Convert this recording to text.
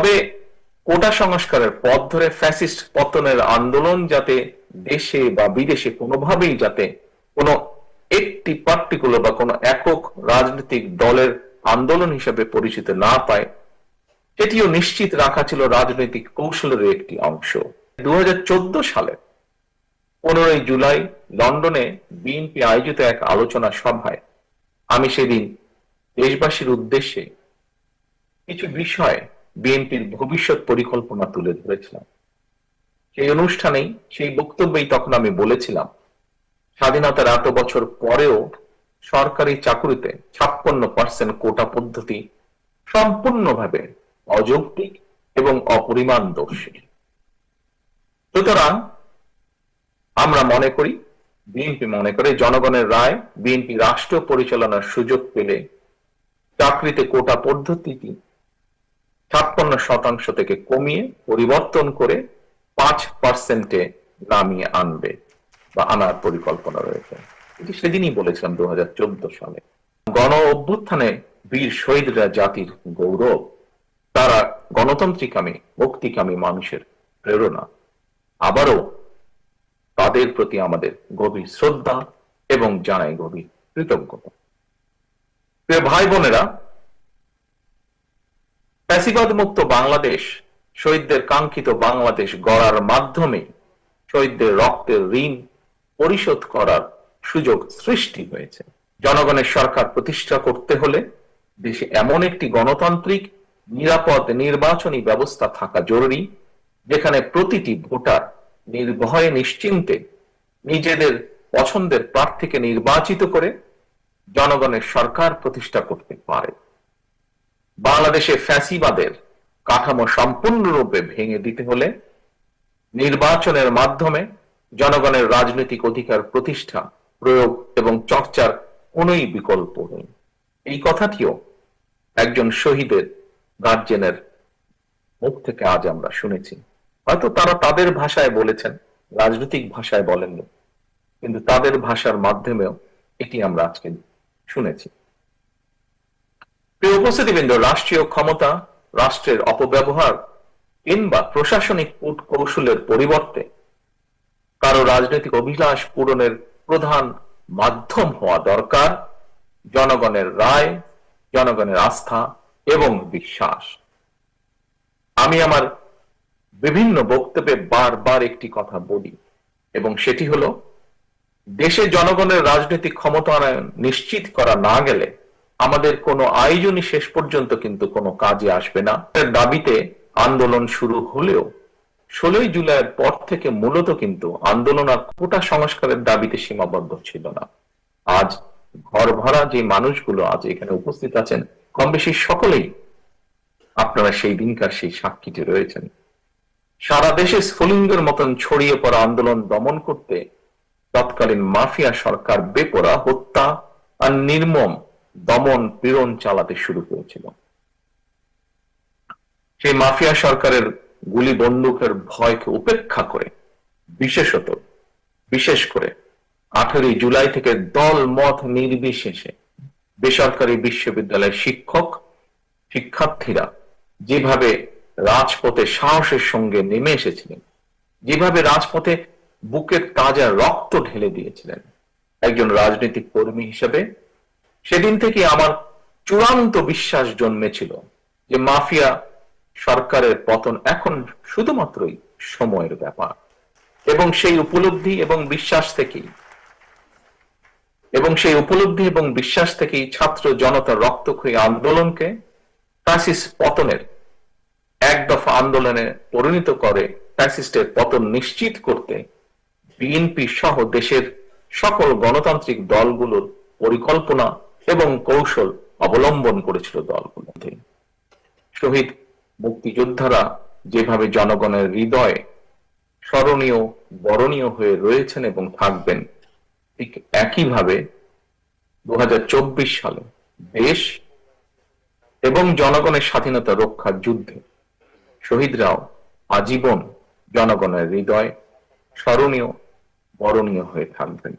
তবে কোটা সংস্কারের পথ ধরে ফ্যাসিস্ট পতনের আন্দোলন যাতে দেশে বা বিদেশে কোনোভাবেই যাতে কোনো একটি পার্টিকুলার বা কোনো একক রাজনৈতিক দলের আন্দোলন হিসেবে পরিচিত না পায়, সেটিও নিশ্চিত রাখা ছিল রাজনৈতিক কৌশলের একটি অংশ। দু হাজার চোদ্দ সালে পনেরোই জুলাই লন্ডনে বিএনপি আয়োজিত এক আলোচনা সভায় আমি সেদিন দেশবাসীর উদ্দেশ্যে কিছু বিষয় বিএনপির ভবিষ্যৎ পরিকল্পনা তুলে ধরেছিলাম। সেই অনুষ্ঠানেই, সেই বক্তব্যেই তখন আমি বলেছিলাম, স্বাধীনতার এত বছর পরেও সরকারি চাকুরিতে ছাপ্পান্ন পার্সেন্ট কোটা পদ্ধতি সম্পূর্ণভাবে অযৌক্তিক এবং অপরিমাণ দোষী সুতরাং আমরা মনে করি, বিএনপি মনে করে জনগণের রায়, বিএনপি রাষ্ট্র পরিচালনার সুযোগ পেলে চাকরিতে কোটা পদ্ধতিটি ছাপ্পান্ন শতাংশ থেকে কমিয়ে পরিবর্তন করে পাঁচ পার্সেন্টে নামিয়ে আনবে বা আনার পরিকল্পনা রয়েছে। এটি সেদিনই বলেছিলাম দু সালে। গণ অভ্যুত্থানে বীর শহীদরা জাতির গৌরব, তারা গণতান্ত্রিকামী মুক্তিকামী মানুষের প্রেরণা। আবারও তাদের প্রতি আমাদের গভীর শ্রদ্ধা এবং জানাই গভীর কৃতজ্ঞতা। প্রিয় ভাই বোনেরা ফ্যাসিবাদ মুক্ত বাংলাদেশ, শহীদদের কাঙ্ক্ষিত বাংলাদেশ গড়ার মাধ্যমে শহীদদের রক্তের ঋণ পরিশোধ করার সুযোগ সৃষ্টি হয়েছে। জনগণের সরকার প্রতিষ্ঠা করতে হলে দেশে এমন একটি গণতান্ত্রিক, নিরাপদ নির্বাচনী ব্যবস্থা থাকা জরুরি, যেখানে প্রতিটি ভোটার নির্ভয়ে নিশ্চিন্তে নিজেদের পছন্দের প্রার্থীকে নির্বাচিত করে জনগণের সরকার প্রতিষ্ঠা করতে পারে। বাংলাদেশে ফ্যাসিবাদের কাঠামো সম্পূর্ণরূপে ভেঙে দিতে হলে নির্বাচনের মাধ্যমে জনগণের রাজনৈতিক অধিকার প্রতিষ্ঠা, প্রয়োগ এবং চর্চার কোনই বিকল্প নেই। এই কথাটিও একজন শহীদের গার্জেনের মুখ থেকে আজ আমরা শুনেছি। হয়তো তারা তাদের ভাষায় বলেছেন, রাজনৈতিক ভাষায় বলেননি, কিন্তু তাদের ভাষার মাধ্যমেও এটি আমরা আজকে শুনেছি। উপস্থিতিবৃন্দ রাষ্ট্রীয় ক্ষমতা, রাষ্ট্রের অপব্যবহার, কিংবা প্রশাসনিক কূট কৌশলের পরিবর্তে কারও রাজনৈতিক অভিলাষ পূরণের প্রধান মাধ্যম হওয়া দরকার, জনগণের রায়, জনগণের আস্থা এবং বিশ্বাস। আমি আমার বিভিন্ন বক্তব্যে বারবার একটি কথা বলি, এবং সেটি হলো, দেশে জনগণের রাজনৈতিক ক্ষমতায়ন নিশ্চিত করা না গেলে আমাদের কোনো আয়োজনই শেষ পর্যন্ত কিন্তু কোনো কাজে আসবে না। দাবিতে আন্দোলন শুরু হলেও ষোলোই জুলাইয়ের পর থেকে মূলত কিন্তু আন্দোলন আর কোটা সংস্কারের দাবিতে সীমাবদ্ধ ছিল না। আজ ঘর ভরা যে মানুষগুলো আজ এখানে উপস্থিত আছেন কম বেশি সকলেই আপনারা সেই দিনকার সেই সাক্ষীটি রয়েছেন। সারা দেশে স্ফুলিঙ্গের মতন ছড়িয়ে পড়া আন্দোলন দমন করতে তৎকালীন মাফিয়া সরকার বেপরা হত্যা আর নির্মম দমন পীড়ন চালাতে শুরু করেছিল। সেই মাফিয়া সরকারের গুলি বন্দুকের ভয়কে উপেক্ষা করে, বিশেষত, বিশেষ করে আঠারোই জুলাই থেকে দল মত নির্বিশেষে বেসরকারি বিশ্ববিদ্যালয়ের শিক্ষক, শিক্ষার্থীরা যেভাবে রাজপথে সাহসের সঙ্গে নেমে এসেছিলেন, যেভাবে রাজপথে বুকের তাজা রক্ত ঢেলে দিয়েছিলেন, একজন রাজনৈতিক কর্মী হিসেবে সেদিন থেকে আমার চূড়ান্ত বিশ্বাস জন্মেছিল যে মাফিয়া সরকারের পতন এখন শুধুমাত্রই সময়ের ব্যাপার। এবং সেই উপলব্ধি এবং বিশ্বাস থেকেই, এবং সেই উপলব্ধি এবং বিশ্বাস থেকেই ছাত্র জনতার রক্তক্ষয়ী আন্দোলনকে ফ্যাসিস পতনের এক দফা আন্দোলনে পরিণত করে, ফ্যাসিস্টের পতন নিশ্চিত করতে বিএনপি সহ দেশের সকল গণতান্ত্রিক দলগুলোর পরিকল্পনা এবং কৌশল অবলম্বন করেছিল দলগুলো। শহীদ মুক্তিযোদ্ধারা যেভাবে জনগণের হৃদয়ে স্মরণীয়, বরণীয় হয়ে রয়েছেন এবং থাকবেন, ঠিক একইভাবে দু হাজার চব্বিশ সালে দেশ এবং জনগণের স্বাধীনতা রক্ষার যুদ্ধে শহীদরাও আজীবন জনগণের হৃদয় স্মরণীয়, বরণীয় হয়ে থাকবেন।